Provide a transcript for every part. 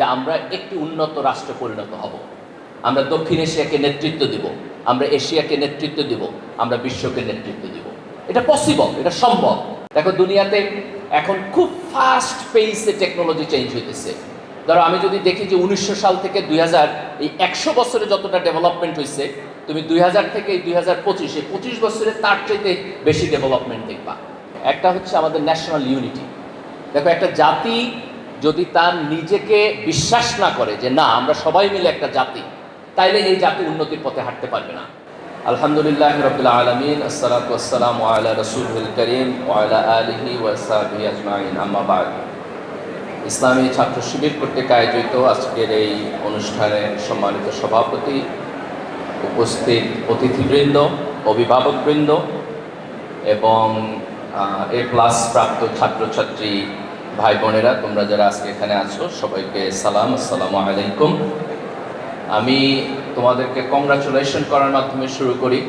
যে আমরা একটি উন্নত রাষ্ট্রে পরিণত হব। আমরা দক্ষিণ এশিয়াকে নেতৃত্ব দিব, আমরা এশিয়াকে নেতৃত্ব দিব, আমরা বিশ্বকে নেতৃত্ব দিব। এটা পসিবল এটা সম্ভব। দেখো, দুনিয়াতে এখন খুব ফাস্ট পেসে টেকনোলজি চেঞ্জ হইতেছে। ধরো, আমি যদি দেখি যে উনিশশো সাল থেকে দুই হাজার, এই একশো বছরে যতটা ডেভেলপমেন্ট হয়েছে তুমি দুই হাজার থেকে দুই হাজার পঁচিশে পঁচিশ বছরে তার চাইতে বেশি ডেভেলপমেন্ট দেখবা। একটা হচ্ছে আমাদের ন্যাশনাল ইউনিটি দেখো, একটা জাতি যদি তার নিজেকে বিশ্বাস না করে যে না, আমরা সবাই মিলে একটা জাতি, তাইলে এই জাতি উন্নতির পথে হাঁটতে পারবে না। আলহামদুলিল্লাহ রবিল আলমিন, আসসালাতু আসসালাম আলা রসুল করিম ওয়ালা ইসলামী ছাত্র শিবির কর্তৃক আয়োজিত আজকের এই অনুষ্ঠানের সম্মানিত সভাপতি, উপস্থিত অতিথিবৃন্দ, অভিভাবকবৃন্দ এবং এ প্লাস প্রাপ্ত ছাত্রছাত্রী ভাই বোনেরা, তোমরা যারা আজকে এখানে আছো, সবাইকে সালাম, আসসালামু আলাইকুম। আমি তোমাদেরকে কংগ্রাচুলেশন করার মাধ্যমে শুরু করি।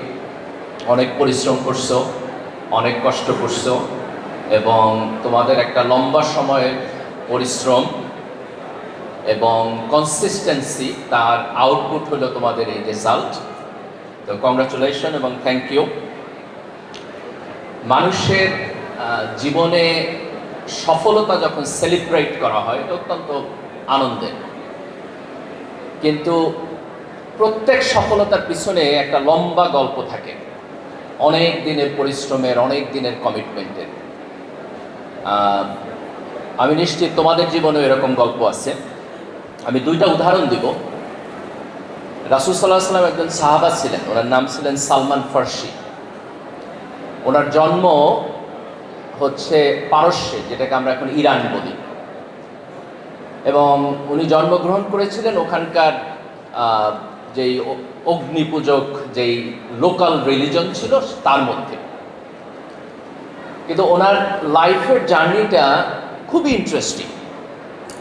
অনেক পরিশ্রম করছ, অনেক কষ্ট করছ, এবং তোমাদের একটা লম্বা সময়ের পরিশ্রম এবং কনসিস্টেন্সি তার আউটপুট হলো তোমাদের এই রেজাল্ট তো কংগ্রাচুলেশন এবং থ্যাংক ইউ মানুষের জীবনে সফলতা যখন সেলিব্রেট করা হয়, এটা অত্যন্ত আনন্দের। কিন্তু প্রত্যেক সফলতার পিছনে একটা লম্বা গল্প থাকে। অনেক দিনের পরিশ্রমের, অনেক দিনের কমিটমেন্টের আমি নিশ্চিত তোমাদের জীবনেও এরকম গল্প আছে। আমি দুইটা উদাহরণ দিব। রাসুল সাল্লাহ সাল্লাম একজন সাহাবা ছিলেন। ওনার নাম ছিলেন সালমান ফার্সি। ওনার জন্ম হচ্ছে পারস্যে, যেটাকে আমরা এখন ইরান বলি। এবং উনি জন্মগ্রহণ করেছিলেন ওখানকার যেই অ- অগ্নি পূজক যেই লোকাল রিলিজন ছিল, তার মধ্যে। কিন্তু ওনার লাইফের জার্নিটা খুবই ইন্টারেস্টিং।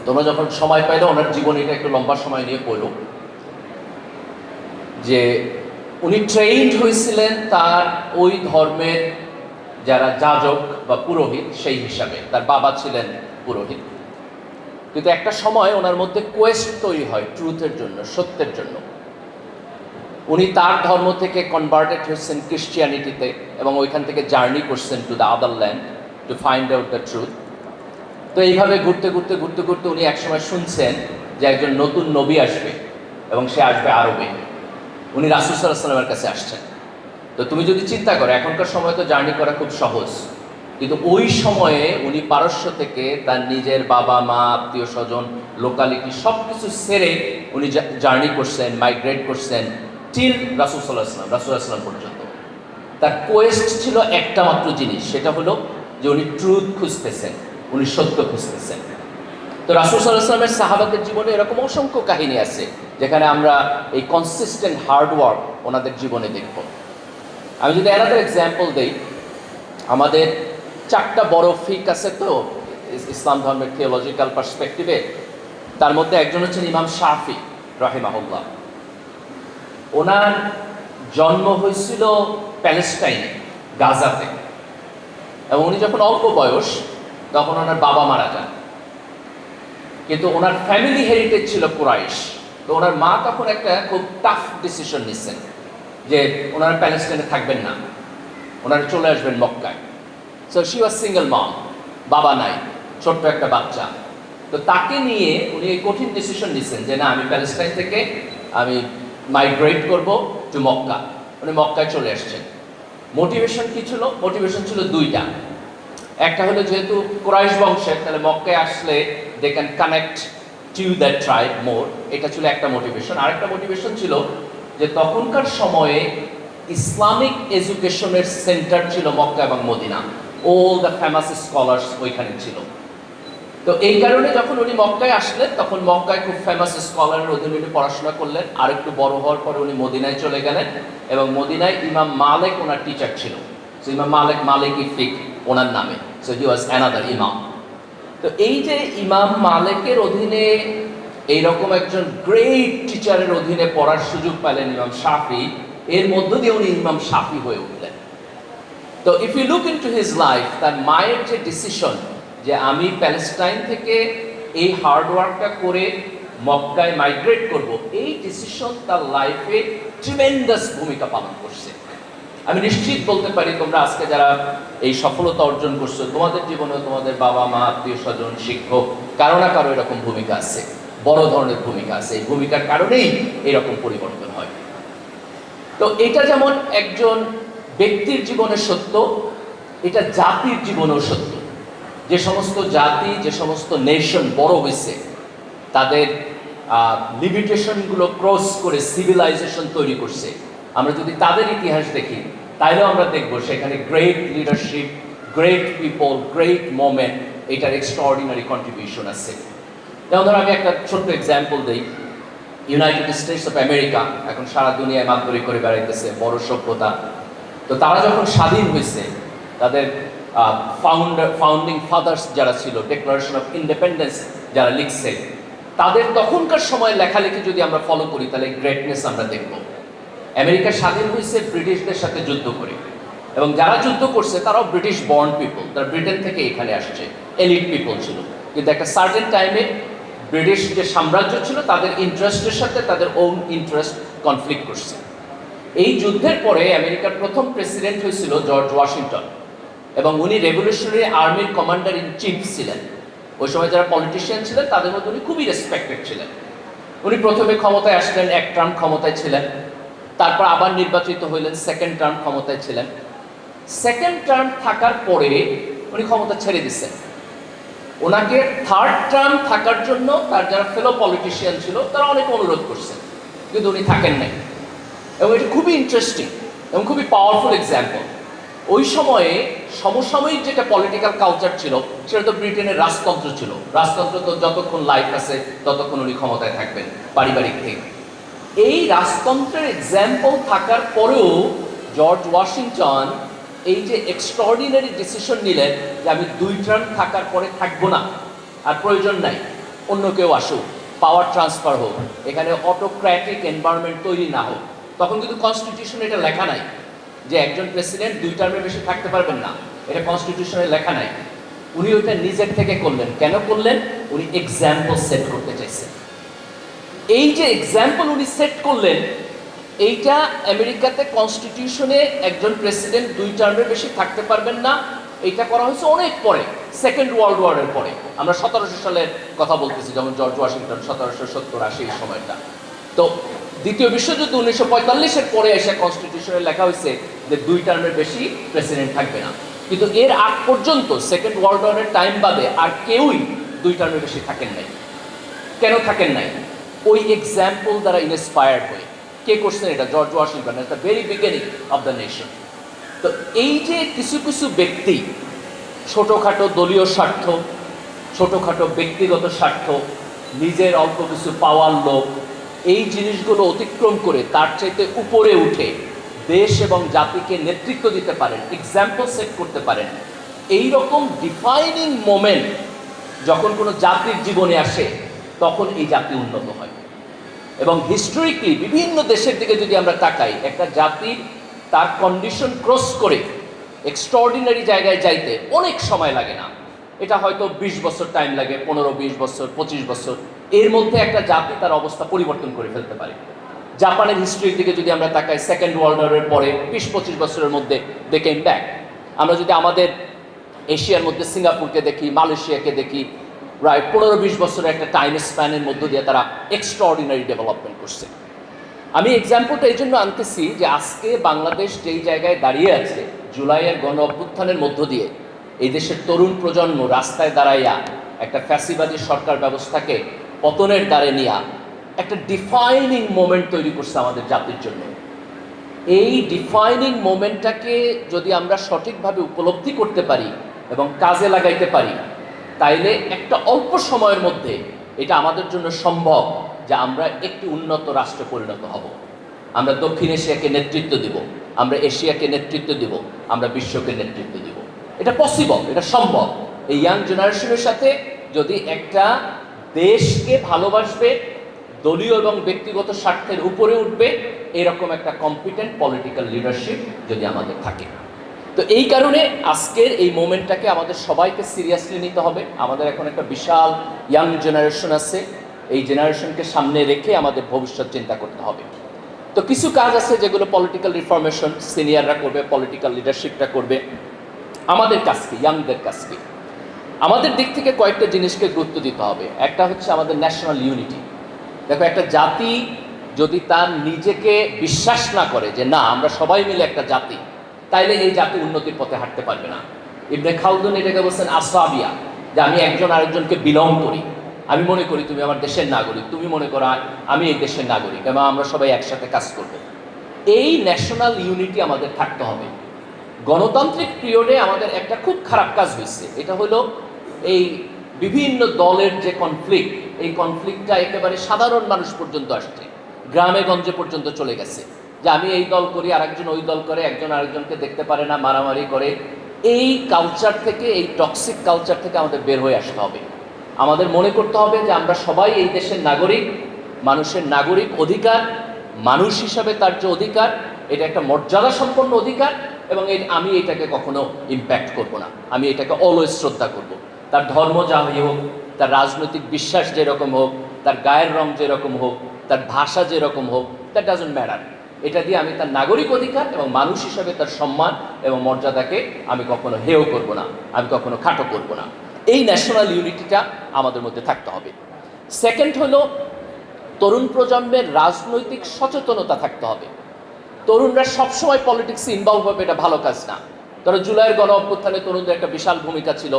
তোমরা যখন সময় পাইলে, ওনার জীবনীটা একটু লম্বা সময় নিয়ে পড়ো যে উনি ট্রেইনড হয়েছিলেন তার ওই ধর্মের যারা যাজক বা পুরোহিত, সেই হিসাবে। তার বাবা ছিলেন পুরোহিত। কিন্তু একটা সময় ওনার মধ্যে কোয়েস্ট তৈরি হয় ট্রুথের জন্য, সত্যের জন্য। উনি তার ধর্ম থেকে কনভার্টেড হয়েছেন ক্রিশ্চিয়ানিটিতে এবং ওইখান থেকে জার্নি করছেন to the other land to find out the truth তো এইভাবে ঘুরতে ঘুরতে ঘুরতে ঘুরতে উনি একসময় শুনছেন যে একজন নতুন নবী আসবে এবং সে আসবে আরবে। উনি রাসুল সাল্লাহ সাল্লামের কাছে আসছেন। তো তুমি যদি চিন্তা করো, এখনকার সময় তো জার্নি করা খুব সহজ। কিন্তু ওই সময়ে উনি পারস্য থেকে তার নিজের বাবা, মা, আত্মীয় স্বজন, লোকালিটি সব কিছু সেরে উনি জার্নি করছেন মাইগ্রেট করছেন টিল রাসুল সাল্লাহ আসলাম রাসুল আসলাম পর্যন্ত। তার কোয়েস্ট ছিল একটা মাত্র জিনিস, সেটা হলো যে উনি ট্রুথ খুঁজতেছেন, উনি সত্য খুঁজতেছেন। তো রাসুল সাল্লাহ সাহাবাদের জীবনে এরকম অসংখ্য কাহিনী আছে, যেখানে আমরা এই কনসিস্টেন্ট হার্ডওয়ার্ক ওনাদের জীবনে দেখব। আমি যদি অ্যানাদার এক্সাম্পল দেই, আমাদের চারটা বড় ফিক আছে তো ইসলাম ধর্মের থিওলজিক্যাল পার্সপেক্টিভে তার মধ্যে একজন হচ্ছেন ইমাম শাফি, রাহিমাহুল্লাহ। ওনার জন্ম হয়েছিল প্যালেস্টাইনে, গাজাতে। এবং উনি যখন অল্প বয়স, তখন ওনার বাবা মারা যান। কিন্তু ওনার ফ্যামিলি হেরিটেজ ছিল কুরাইশ। তো ওনার মা তখন একটা খুব টাফ ডিসিশন নিচ্ছেন। যে ওনারা প্যালেস্টাইনে থাকবেন না। ওনারা চলে আসবেন মক্কায়। So she was single mom বাবা নাই, ছোট্ট একটা বাচ্চা। তো তাকে নিয়ে উনি কঠিন ডিসিশন নিচ্ছেন যে না, আমি প্যালেস্টাইন থেকে আমি মাইগ্রেট করব টু মক্কা। উনি মক্কায় চলে আসছেন। মোটিভেশন কি ছিল? মোটিভেশন ছিল দুইটা। একটা হলো যেহেতু ক্রাইশ বংশের, তাহলে মক্কায় আসলে they can connect to that tribe more এটা ছিল একটা মোটিভেশন আরেকটা মোটিভেশন ছিল যে তখনকার সময়ে ইসলামিক এডুকেশনের সেন্টার ছিল মক্কা এবং Medina. All the famous scholars ওইখানে ছিল। তো এই কারণে যখন উনি মক্কায় আসলেন, তখন মক্কায় খুব ফেমাস স্কলারের অধীনে উনি পড়াশোনা করলেন। আর একটু বড় হওয়ার পরে উনি মদিনায় চলে গেলেন এবং মদিনায় ইমাম মালেক ওনার টিচার ছিল। সো ইমাম মালেক মালিক ইফিক ওনার নামে। সো হি ওয়াজ অ্যানাদার ইমাম তো এই যে ইমাম মালেকের অধীনে এইরকম একজন গ্রেট টিচারের অধীনে পড়ার সুযোগ পেলেন ইমাম শাফি। এর মধ্য দিয়ে উনি ইমাম শাফি হয়ে উঠলেন। তো if you look into his life তার মায়ের যে ডিসিশন যে আমি প্যালেস্টাইন থেকে এই হার্ডওয়ার্কটা করে মক্কায় মাইগ্রেট করব, এই ডিসিশন তার লাইফে ট্রিমেন্ডাস ভূমিকা পালন করছে। আমি নিশ্চিত বলতে পারি তোমরা আজকে যারা এই সফলতা অর্জন করছ, তোমাদের জীবনে তোমাদের বাবা মা আত্মীয় স্বজন শিক্ষক, কারও না কারও এরকম ভূমিকা আছে। বড় ধরনের ভূমিকা আছে। এই ভূমিকার কারণেই এরকম পরিবর্তন হয়। তো এটা যেমন একজন ব্যক্তির জীবনে সত্য, এটা জাতির জীবনেও সত্য। যে সমস্ত জাতি, যে সমস্ত নেশন বড় হয়েছে, তাদের লিমিটেশনগুলো ক্রস করে সিভিলাইজেশন তৈরি করছে। আমরা যদি তাদের ইতিহাস দেখি, তাইলেও আমরা দেখব সেখানে great leadership great people great moment এটার এক্সট্রাঅর্ডিনারি কন্ট্রিবিউশন আছে। যেমন ধরো আমি একটা ছোট্ট এক্সাম্পল দিই। ইউনাইটেড স্টেটস অফ আমেরিকা এখন সারা দুনিয়ায় মাতবরি করে বেড়াইতেছে, বড় সভ্যতা। তো তারা যখন স্বাধীন হয়েছে তাদের ফাউন্ডার ফাউন্ডিং ফাদার্স যারা ছিল ডিক্লারেশন অফ ইন্ডিপেন্ডেন্স যারা লিখছে, তাদের তখনকার সময় লেখালেখি যদি আমরা ফলো করি, তাহলে গ্রেটনেস আমরা দেখব। আমেরিকা স্বাধীন হয়েছে ব্রিটিশদের সাথে যুদ্ধ করে। এবং যারা যুদ্ধ করছে, তারাও ব্রিটিশ বর্ন পিপল তারা ব্রিটেন থেকে এখানে আসছে এলিট পিপল ছিল। কিন্তু একটা সার্টেন টাইমে ব্রিটিশ যে সাম্রাজ্য ছিল, তাদের ইন্টারেস্টের সাথে তাদের ওন ইন্টারেস্ট কনফ্লিক্ট করছে। এই যুদ্ধের পরে আমেরিকার প্রথম প্রেসিডেন্ট হয়েছিল জর্জ ওয়াশিংটন এবং উনি রেভলিউশনারি আর্মির কমান্ডার ইন চিফ ছিলেন। ওই সময় যারা পলিটিশিয়ান ছিলেন, তাদের মধ্যে উনি খুবই রেসপেক্টেড ছিলেন। উনি প্রথমে ক্ষমতায় আসলেন, এক টার্ম ক্ষমতায় ছিলেন। তারপর আবার নির্বাচিত হইলেন সেকেন্ড টার্ম ক্ষমতায় ছিলেন। সেকেন্ড টার্ম থাকার পরে উনি ক্ষমতা ছেড়ে দিচ্ছেন। ওনাকে থার্ড টার্ম থাকার জন্য তার যারা ফেলো পলিটিশিয়ান ছিল, তারা অনেক অনুরোধ করছেন কিন্তু উনি থাকেন নাই। এবং এটা খুবই ইন্টারেস্টিং এবং খুবই পাওয়ারফুল এক্সাম্পল ওই সময়ে সমসাময়িক যেটা পলিটিক্যাল কালচার ছিল, সেটা তো ব্রিটেনের রাজতন্ত্র ছিল। রাজতন্ত্র তো যতক্ষণ লাইফ আছে, ততক্ষণ উনি ক্ষমতায় থাকবেন, পারিবারিক থেকে এই রাজতন্ত্রের এক্সাম্পল থাকার পরেও জর্জ ওয়াশিংটন এই যে এক্সট্রাঅর্ডিনারি ডিসিশন নিলেন যে আমি দুই টার্ম থাকার পরে থাকব না, আর প্রয়োজন নাই, অন্য কেউ আসুক পাওয়ার ট্রান্সফার হোক, এখানে অটোক্র্যাটিক এনভায়রনমেন্ট তৈরি না হোক, তখন কিন্তু কনস্টিটিউশন এটা লেখা নাই যে একজন প্রেসিডেন্ট দুই টার্মের বেশি থাকতে পারবেন না, এটা কনস্টিটিউশনে লেখা নাই। উনি ওইটা নিজের থেকে করলেন। কেন করলেন? উনি এক্সাম্পল সেট করতে চাইছেন। এই যে এক্সাম্পল উনি সেট করলেন এইটা আমেরিকাতে কনস্টিটিউশনে একজন প্রেসিডেন্ট দুই টার্মের বেশি থাকতে পারবেন না। এইটা করা হয়েছে অনেক পরে সেকেন্ড ওয়ার্ল্ড ওয়ারের পরে। আমরা সতেরোশো সালের কথা বলতেছি, যেমন জর্জ ওয়াশিংটন সতেরোশো সত্তর আশি এই সময়টা। তো দ্বিতীয় বিশ্বযুদ্ধ উনিশশো পঁয়তাল্লিশের পরে এসে কনস্টিটিউশনে লেখা হয়েছে যে দুই টার্মের বেশি প্রেসিডেন্ট থাকবে না। কিন্তু এর আগ পর্যন্ত সেকেন্ড ওয়ার্ল্ড ওয়ারের টাইম বাদে আর কেউই দুই টার্মের বেশি থাকেন নাই। কেন থাকেন নাই? ওই এক্সাম্পল দ্বারা ইন্সপায়ার্ড হয়ে। কে করছেন এটা? George Washington at very beginning of the nation তো এই যে কিছু কিছু ব্যক্তি, ছোটোখাটো দলীয় স্বার্থ, ছোটোখাটো ব্যক্তিগত স্বার্থ, নিজের অল্প কিছু পাওয়ার লোক এই জিনিসগুলো অতিক্রম করে তার চাইতে উপরে উঠে দেশ এবং জাতিকে নেতৃত্ব দিতে পারেন এক্সাম্পল সেট করতে পারেন। এই রকম ডিফাইনিং মোমেন্ট যখন কোনো জাতির জীবনে আসে, তখন এই জাতি উন্নত হয়। এবং হিস্টোরিক্যালি বিভিন্ন দেশের দিকে যদি আমরা তাকাই, একটা জাতির তার কন্ডিশন ক্রস করে এক্সট্রাঅর্ডিনারি জায়গায় যাইতে অনেক সময় লাগে না। এটা হয়তো বিশ বছর টাইম লাগে, পনেরো, বিশ বছর, পঁচিশ বছর। এর মধ্যে একটা জাতি তার অবস্থা পরিবর্তন করে ফেলতে পারে। জাপানের হিস্ট্রির দিকে যদি আমরা তাকাই সেকেন্ড ওয়ার্ল্ড ওয়ারের পরে বিশ, পঁচিশ বছরের মধ্যে দে কেম ব্যাক আমরা যদি আমাদের এশিয়ার মধ্যে সিঙ্গাপুরকে দেখি, মালয়েশিয়াকে দেখি প্রায় পনেরো বিশ বছরের একটা টাইম স্প্যানের মধ্য দিয়ে তারা এক্সট্রাঅর্ডিনারি ডেভেলপমেন্ট করছে। আমি এক্সাম্পলটা এই জন্য আনতেছি যে আজকে বাংলাদেশ যেই জায়গায় দাঁড়িয়ে আছে, জুলাইয়ের গণ অভ্যুত্থানের মধ্য দিয়ে, এই দেশের তরুণ প্রজন্ম রাস্তায় দাঁড়াইয়া একটা ফ্যাসিবাদী সরকার ব্যবস্থাকে পতনের দ্বারে নিয়ে একটা ডিফাইনিং মোমেন্ট তৈরি করছে আমাদের জাতির জন্য। এই ডিফাইনিং মোমেন্টটাকে যদি আমরা সঠিকভাবে উপলব্ধি করতে পারি এবং কাজে লাগাইতে পারি তাইলে একটা অল্প সময়ের মধ্যে এটা আমাদের জন্য সম্ভব যে আমরা একটি উন্নত রাষ্ট্রে পরিণত হব। আমরা দক্ষিণ এশিয়াকে নেতৃত্ব দিব, আমরা এশিয়াকে নেতৃত্ব দিব, আমরা বিশ্বকে নেতৃত্ব দিব। এটা পসিবল এটা সম্ভব। এই ইয়াং জেনারেশনের সাথে যদি একটা দেশকে ভালোবাসবে, দলীয় এবং ব্যক্তিগত স্বার্থের উপরে উঠবে, এরকম একটা কম্পিটেন্ট পলিটিক্যাল লিডারশিপ যদি আমাদের থাকে। তো এই কারণে আজকের এই মোমেন্টটাকে আমাদের সবাইকে সিরিয়াসলি নিতে হবে। আমাদের এখন একটা বিশাল ইয়াং জেনারেশন আছে। এই জেনারেশনকে সামনে রেখে আমাদের ভবিষ্যৎ চিন্তা করতে হবে। তো কিছু কাজ আছে যেগুলো পলিটিক্যাল রিফরমেশন সিনিয়ররা করবে পলিটিক্যাল লিডারশিপটা করবে। আমাদের কাজ কি ইয়াংদের কাজ কি আমাদের দিক থেকে কয়েকটা জিনিসকে গুরুত্ব দিতে হবে। একটা হচ্ছে আমাদের ন্যাশনাল ইউনিটি দেখো, একটা জাতি যদি তার নিজেকে বিশ্বাস না করে যে না, আমরা সবাই মিলে একটা জাতি তাইলে এই জাতি উন্নতির পথে হাঁটতে পারবে না। ইবনে খালদুন এটাকে বলছেন আসাবিয়া যে আমি একজন আরেকজনকে বিলং করি। আমি মনে করি তুমি আমার দেশের নাগরিক, তুমি মনে করো আমি এই দেশের নাগরিক, এবং আমরা সবাই একসাথে কাজ করব। এই ন্যাশনাল ইউনিটি আমাদের থাকতে হবে। গণতান্ত্রিক পিরিয়ডে আমাদের একটা খুব খারাপ কাজ হয়েছে। এটা হলো এই বিভিন্ন দলের যে কনফ্লিক্ট এই কনফ্লিক্টটা একেবারে সাধারণ মানুষ পর্যন্ত আসছে। গ্রামে গঞ্জে পর্যন্ত চলে গেছে। যে আমি এই দল করি, আরেকজন ওই দল করে, একজন আরেকজনকে দেখতে পারে না, মারামারি করে। এই কালচার থেকে, এই টক্সিক কালচার থেকে আমাদের বের হয়ে আসতে হবে। আমাদের মনে করতে হবে যে আমরা সবাই এই দেশের নাগরিক, মানুষের নাগরিক অধিকার, মানুষ হিসাবে তার যে অধিকার, এটা একটা মর্যাদা সম্পন্ন অধিকার এবং এই আমি এটাকে কখনো ইম্প্যাক্ট করব না। আমি এটাকে অলওয়েজ শ্রদ্ধা করব। তার ধর্ম যাই হোক, তার রাজনৈতিক বিশ্বাস যেরকম হোক, তার গায়ের রং যেরকম হোক, তার ভাষা যেরকম হোক দ্যাট ডাজন্ট ম্যাটার এটা দিয়ে আমি তার নাগরিক অধিকার এবং মানুষ হিসাবে তার সম্মান এবং মর্যাদাকে আমি কখনো হেয় করব না, আমি কখনো খাটো করব না। এই ন্যাশনাল ইউনিটিটা আমাদের মধ্যে থাকতে হবে। সেকেন্ড হলো, তরুণ প্রজন্মের রাজনৈতিক সচেতনতা থাকতে হবে। তরুণরা সবসময় পলিটিক্সে ইনভলভ হবে, এটা ভালো কাজ না। ধরো জুলাইয়ের গণ অভ্যুত্থানে তরুণদের একটা বিশাল ভূমিকা ছিল।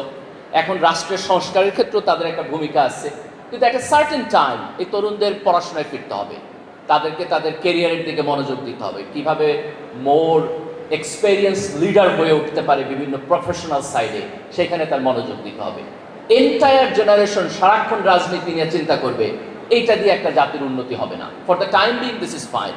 এখন রাষ্ট্রের সংস্কারের ক্ষেত্রেও তাদের একটা ভূমিকা আছে। কিন্তু একটা সার্টেন টাইম এই তরুণদের পড়াশোনায় ফিরতে হবে। তাদেরকে তাদের কেরিয়ারের দিকে মনোযোগ দিতে হবে। কীভাবে মোর এক্সপেরিয়েন্স লিডার হয়ে উঠতে পারে বিভিন্ন প্রফেশনাল সাইডে সেখানে তার মনোযোগ দিতে হবে। এন্টায়ার জেনারেশন সারাক্ষণ রাজনীতি নিয়ে চিন্তা করবে, এইটা দিয়ে একটা জাতির উন্নতি হবে না। For the time being this is fine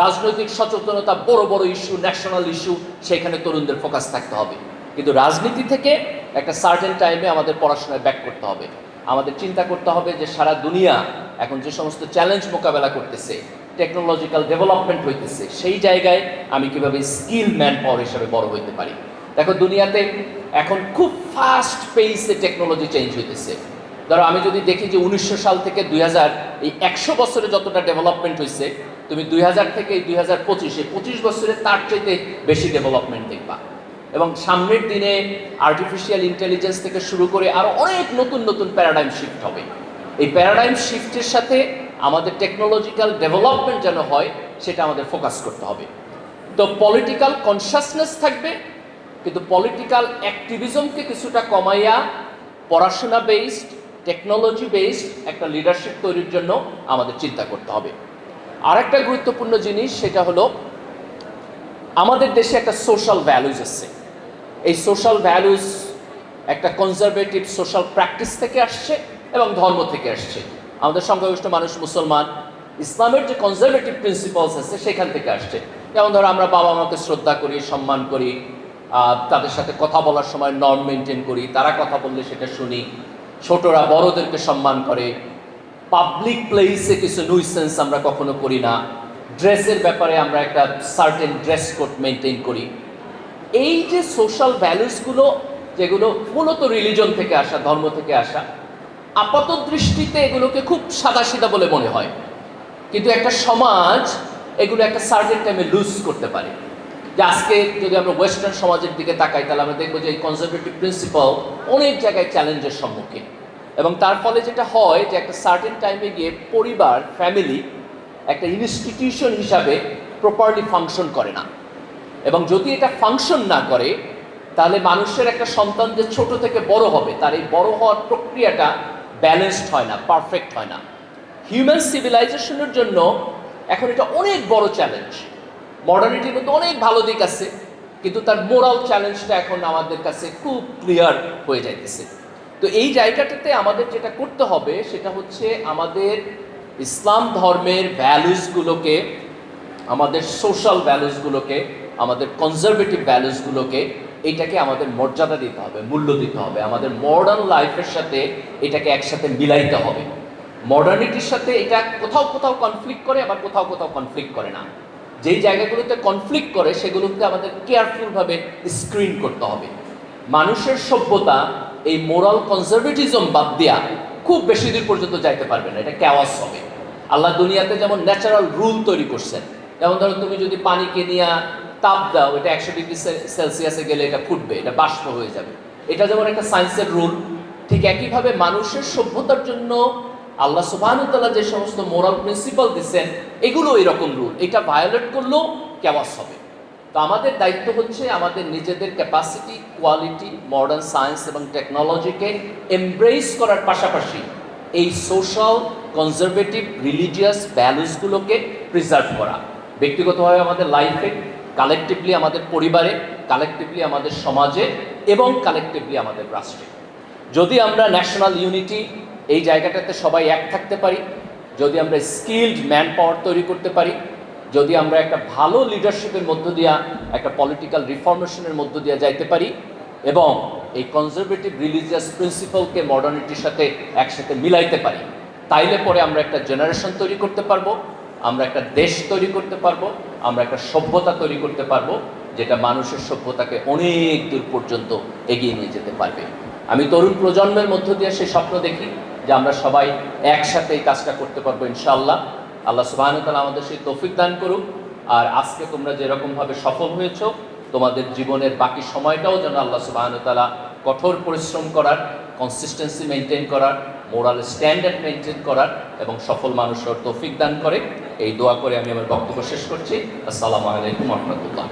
রাজনৈতিক সচেতনতা বড় বড় ইস্যু ন্যাশনাল ইস্যু সেখানে তরুণদের ফোকাস থাকতে হবে। কিন্তু রাজনীতি থেকে একটা সার্টেন টাইমে আমাদের পড়াশোনায় ব্যাক করতে হবে। আমাদের চিন্তা করতে হবে যে সারা দুনিয়া এখন যে সমস্ত চ্যালেঞ্জ মোকাবেলা করতেছে টেকনোলজিক্যাল ডেভেলপমেন্ট হইতেছে, সেই জায়গায় আমি কীভাবে স্কিল ম্যান পাওয়ার হিসাবে বড় হইতে পারি। দেখো, দুনিয়াতে এখন খুব ফাস্ট পেসে টেকনোলজি চেঞ্জ হইতেছে। ধরো, আমি যদি দেখি যে উনিশশো সাল থেকে দুই হাজার, এই একশো বছরে যতটা ডেভেলপমেন্ট হয়েছে তুমি দুই হাজার থেকে দুই হাজার পঁচিশে, পঁচিশ বছরে তার চাইতে বেশি ডেভেলপমেন্ট দেখবা। এবং সামনের দিনে আর্টিফিশিয়াল ইন্টেলিজেন্স থেকে শুরু করে আরও অনেক নতুন নতুন প্যারাডাইম শিফট হবে। এই প্যারাডাইম শিফটের সাথে আমাদের টেকনোলজিক্যাল ডেভেলপমেন্ট যেন হয়, সেটা আমাদের ফোকাস করতে হবে। তো পলিটিক্যাল কনসাসনেস থাকবে, কিন্তু পলিটিক্যাল অ্যাক্টিভিজমকে কিছুটা কমাইয়া পড়াশোনা বেসড টেকনোলজি বেসড একটা লিডারশিপ তৈরির জন্য আমাদের চিন্তা করতে হবে। আরেকটা গুরুত্বপূর্ণ জিনিস, সেটা হলো আমাদের দেশে একটা সোশ্যাল ভ্যালুজ আছে এই সোশ্যাল ভ্যালুজ একটা কনজারভেটিভ সোশ্যাল প্র্যাকটিস থেকে আসছে এবং ধর্ম থেকে আসছে। আমাদের সংখ্যাগরিষ্ঠ মানুষ মুসলমান, ইসলামের যে কনজারভেটিভ প্রিন্সিপালস আছে সেখান থেকে আসছে। যেমন ধরো আমরা বাবা মাকে শ্রদ্ধা করি, সম্মান করি তাদের সাথে কথা বলার সময় নর্ম মেনটেন করি, তারা কথা বললে সেটা শুনি। ছোটরা বড়দেরকে সম্মান করে। পাবলিক প্লেসে কিছু নুইসেন্স আমরা কখনো করি না। ড্রেসের ব্যাপারে আমরা একটা সার্টেন ড্রেস কোড মেনটেন করি। এই যে সোশ্যাল ভ্যালুসগুলো যেগুলো মূলত রিলিজন থেকে আসা, ধর্ম থেকে আসা, আপাত দৃষ্টিতে এগুলোকে খুব সাদাসিধা বলে মনে হয়। কিন্তু একটা সমাজ এগুলো একটা সার্টেন টাইমে লুজ করতে পারে। যে আজকে যদি আমরা ওয়েস্টার্ন সমাজের দিকে তাকাই, তাহলে আমরা দেখব যে এই কনজারভেটিভ প্রিন্সিপাল অনেক জায়গায় চ্যালেঞ্জের সম্মুখীন। এবং তার ফলে যেটা হয় যে একটা সার্টেন টাইমে গিয়ে পরিবার ফ্যামিলি একটা ইনস্টিটিউশন হিসাবে প্রপারলি ফাংশন করে না। এবং যদি এটা ফাংশন না করে, তাহলে মানুষের একটা সন্তান যে ছোট থেকে বড় হবে, তার এই বড় হওয়ার প্রক্রিয়াটা ব্যালেন্সড হয় না পারফেক্ট হয় না। হিউম্যান সিভিলাইজেশনের জন্য এখন এটা অনেক বড় চ্যালেঞ্জ মডার্নিটির মধ্যে অনেক ভালো দিক আছে, কিন্তু তার মোরাল চ্যালেঞ্জটা এখন আমাদের কাছে খুব ক্লিয়ার হয়ে যাইতেছে। তো এই জায়গাটাতে আমাদের যেটা করতে হবে, সেটা হচ্ছে আমাদের ইসলাম ধর্মের ভ্যালুসগুলোকে আমাদের সোশ্যাল ভ্যালুসগুলোকে আমাদের কনজারভেটিভ ভ্যালুসগুলোকে এটাকে আমাদের মর্যাদা দিতে হবে, মূল্য দিতে হবে। আমাদের মডার্ন লাইফের সাথে এটাকে একসাথে মিলাইতে হবে। মডার্নিটির সাথে এটা কোথাও কোথাও কনফ্লিক্ট করে, আবার কোথাও কোথাও কনফ্লিক্ট করে না। যেই জায়গাগুলোতে কনফ্লিক্ট করে, সেগুলোকে আমাদের কেয়ারফুলভাবে স্ক্রিন করতে হবে। মানুষের সভ্যতা, এই মোরাল কনজারভেটিজম বাদ দেয়া খুব বেশি দূর পর্যন্ত যাইতে পারবে না। এটা ক্যাওয়াস হবে। আল্লাহ দুনিয়াতে যেমন ন্যাচারাল রুল তৈরি করছেন যেমন ধরো তুমি যদি পানিকে নিয়ে তাপ দাও, এটা একশো ডিগ্রি সেলসিয়াসে গেলে এটা ফুটবে, এটা বাষ্প হয়ে যাবে। এটা যেমন একটা সায়েন্সের রুল ঠিক একইভাবে মানুষের সভ্যতার জন্য আল্লাহ সুবাহানুতাল্লাহ যে সমস্ত মোরাল প্রিন্সিপাল দিচ্ছেন এগুলো এরকম রুল এটা ভায়োলেট করলেও ক্যাওয়াস হবে। তো আমাদের দায়িত্ব হচ্ছে আমাদের নিজেদের ক্যাপাসিটি কোয়ালিটি মডার্ন সায়েন্স এবং টেকনোলজিকে এমব্রেস করার পাশাপাশি এই সোশ্যাল কনজারভেটিভ রিলিজিয়াস ভ্যালুসগুলোকে প্রিজার্ভ করা। ব্যক্তিগতভাবে আমাদের লাইফে কালেকটিভলি আমাদের পরিবারে কালেকটিভলি আমাদের সমাজে এবং কালেকটিভলি আমাদের রাষ্ট্রে। যদি আমরা ন্যাশনাল ইউনিটি এই জায়গাটাতে সবাই এক থাকতে পারি, যদি আমরা স্কিল্ড ম্যান পাওয়ার তৈরি করতে পারি, যদি আমরা একটা ভালো লিডারশিপের মধ্য দিয়া, একটা পলিটিক্যাল রিফর্মেশনের মধ্য দিয়া যাইতে পারি এবং এই কনজারভেটিভ রিলিজিয়াস প্রিন্সিপালকে মডার্নিটির সাথে একসাথে মিলাইতে পারি, তাইলে পরে আমরা একটা জেনারেশন তৈরি করতে পারব। আমরা একটা দেশ তৈরি করতে পারব, আমরা একটা সভ্যতা তৈরি করতে পারব, যেটা মানুষের সভ্যতাকে অনেক দূর পর্যন্ত এগিয়ে নিয়ে যেতে পারবে। আমি তরুণ প্রজন্মের মধ্য দিয়ে সেই স্বপ্ন দেখি যে আমরা সবাই একসাথে এই কাজটা করতে পারব ইনশাআল্লাহ। আল্লাহ সুবাহানুতালা আমাদের সেই তৌফিক দান করুক। আর আজকে তোমরা যেরকমভাবে সফল হয়েছো, তোমাদের জীবনের বাকি সময়টাও যেন আল্লাহ সুবাহানুতালা কঠোর পরিশ্রম করার কনসিস্টেন্সি মেনটেন করার মোরাল স্ট্যান্ডার্ড মেনটেন করার এবং সফল মানুষের তৌফিক দান করে। এই দোয়া করে আমি আমার বক্তব্য শেষ করছি। আসসালামু আলাইকুম রহমতুল্লাহ।